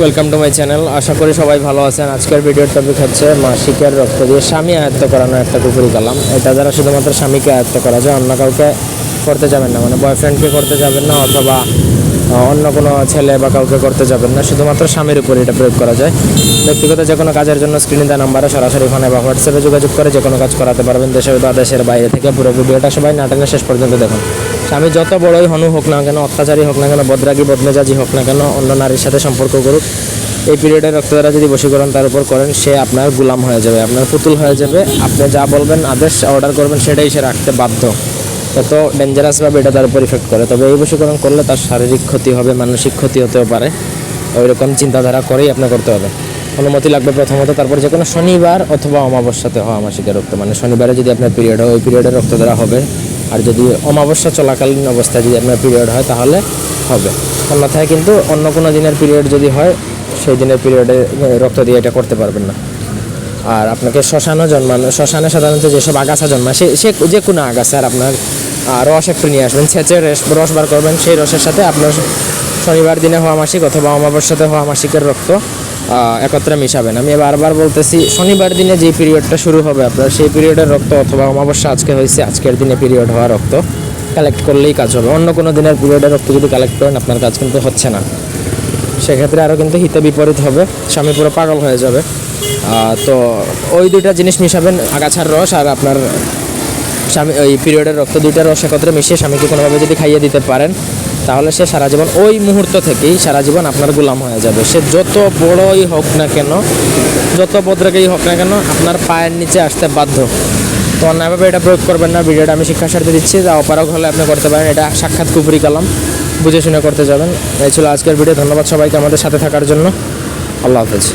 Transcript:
Welcome to my channel আশা করি সবাই ভালো আছেন। আজকের ভিডিওর টপিক হচ্ছে মাসিকের রক্ত দিয়ে স্বামী আয়ত্ত করানো একটা কুকুরি কালাম। এটা দ্বারা শুধুমাত্র স্বামীকে আয়ত্ত করা যায়, অন্য কাউকে করতে যাবেন না। মানে বয়ফ্রেন্ডকে করতে যাবেন না, অথবা অন্য কোনো ছেলে বা কাউকে করতে যাবেন না। শুধুমাত্র স্বামীর উপর এটা প্রয়োগ করা যায়। ব্যক্তিগত যে কোনো কাজের জন্য স্ক্রিনে দেওয়া নাম্বারে সরাসরি ফোনে বা হোয়াটসঅ্যাপে যোগাযোগ করে যে কোনো কাজ করাতে পারবেন দেশের বা দেশের বাইরে থেকে। পুরো ভিডিওটা সবাই নাটনের শেষ পর্যন্ত দেখুন। স্বামী যত বড়ই হনু হোক না কেন, অত্যাচারী হোক না কেন, বদরাগী, বদমেজাজি হোক না কেন, অন্য নারীর সাথে সম্পর্ক করুক, এই পিরিয়ডে রক্ত দ্বারা যদি বশীকরণ তার উপর করেন, সে আপনার গুলাম হয়ে যাবে, আপনার পুতুল হয়ে যাবে। আপনি যা বলবেন, আদেশ অর্ডার করবেন, সেটাই সে রাখতে বাধ্য। এত ডেঞ্জারাসভাবে এটা তার উপর ইফেক্ট করে। তবে এই বশীকরণ করলে তার শারীরিক ক্ষতি হবে, মানসিক ক্ষতি হতেও পারে। ওই রকম চিন্তাধারা করেই আপনার করতে হবে। অনুমতি লাগবে প্রথমত, তারপর যে কোনো শনিবার অথবা অমাবস্যাতে হওয়া মাসিকের রক্ত। মানে শনিবারে যদি আপনার পিরিয়ড হয়, ওই পিরিয়ডে রক্ত দ্বারা হবে। আর যদি অমাবস্যা চলাকালীন অবস্থায় যদি আপনার পিরিয়ড হয়, তাহলে হবে। অন্যথায় কিন্তু অন্য কোনো দিনের পিরিয়ড যদি হয়, সেই দিনের পিরিয়ডে রক্ত দিয়ে এটা করতে পারবেন না। আর আপনাকে শ্মশানও জন্মানো, শ্মশানে সাধারণত যেসব আগাছা জন্মায়, সে সে যে কোনো আগাছা, আর আপনার রস একটু নিয়ে আসবেন। ছেঁচে রস রস বার করবেন, সেই রসের সাথে আপনার শনিবার দিনে হওয়া মাসিক অথবা অমাবস্যাতে হওয়া মাসিকের রক্ত একত্রে মিশাবেন। আমি বারবার বলতেছি, শনিবার দিনে যে পিরিয়ডটা শুরু হবে আপনার, সেই পিরিয়ডের রক্ত অথবা অমাবস্যা আজকে হয়েছে, আজকের দিনে পিরিয়ড হওয়া রক্ত কালেক্ট করলেই কাজ হবে। অন্য কোনো দিনের পিরিয়ডের রক্ত যদি কালেক্ট করেন, আপনার কাজ কিন্তু হচ্ছে না। সেক্ষেত্রে আরও কিন্তু হিতে বিপরীত হবে, স্বামী পুরো পাগল হয়ে যাবে। তো ওই দুইটা জিনিস মিশাবেন, আগাছার রস আর আপনার স্বামী, ওই পিরিয়ডের রক্ত দুইটা রস একত্রে মিশিয়ে স্বামীকে কোনোভাবে যদি খাইয়ে দিতে পারেন তাহলে সে সারা জীবন ওই মুহূর্ত থেকেই সারা জীবন আপনার গোলাম হয়ে যাবে। সে যত বড়ই হোক না কেন, যত বদ্রাকেই হোক না কেন, আপনার পায়ের নিচে আসতে বাধ্য। তো অন্যায়ভাবে এটা প্রয়োগ করবেন না, ভিডিওটা আমি শিক্ষা সাথে দিচ্ছি, যা অপারক হলে আপনি করতে পারেন, এটা সাক্ষাৎ কুপুরি কালাম, বুঝে শুনে করতে যাবেন। এই ছিল আজকের ভিডিও, ধন্যবাদ সবাইকে আমাদের সাথে থাকার জন্য। আল্লাহ হাফেজ।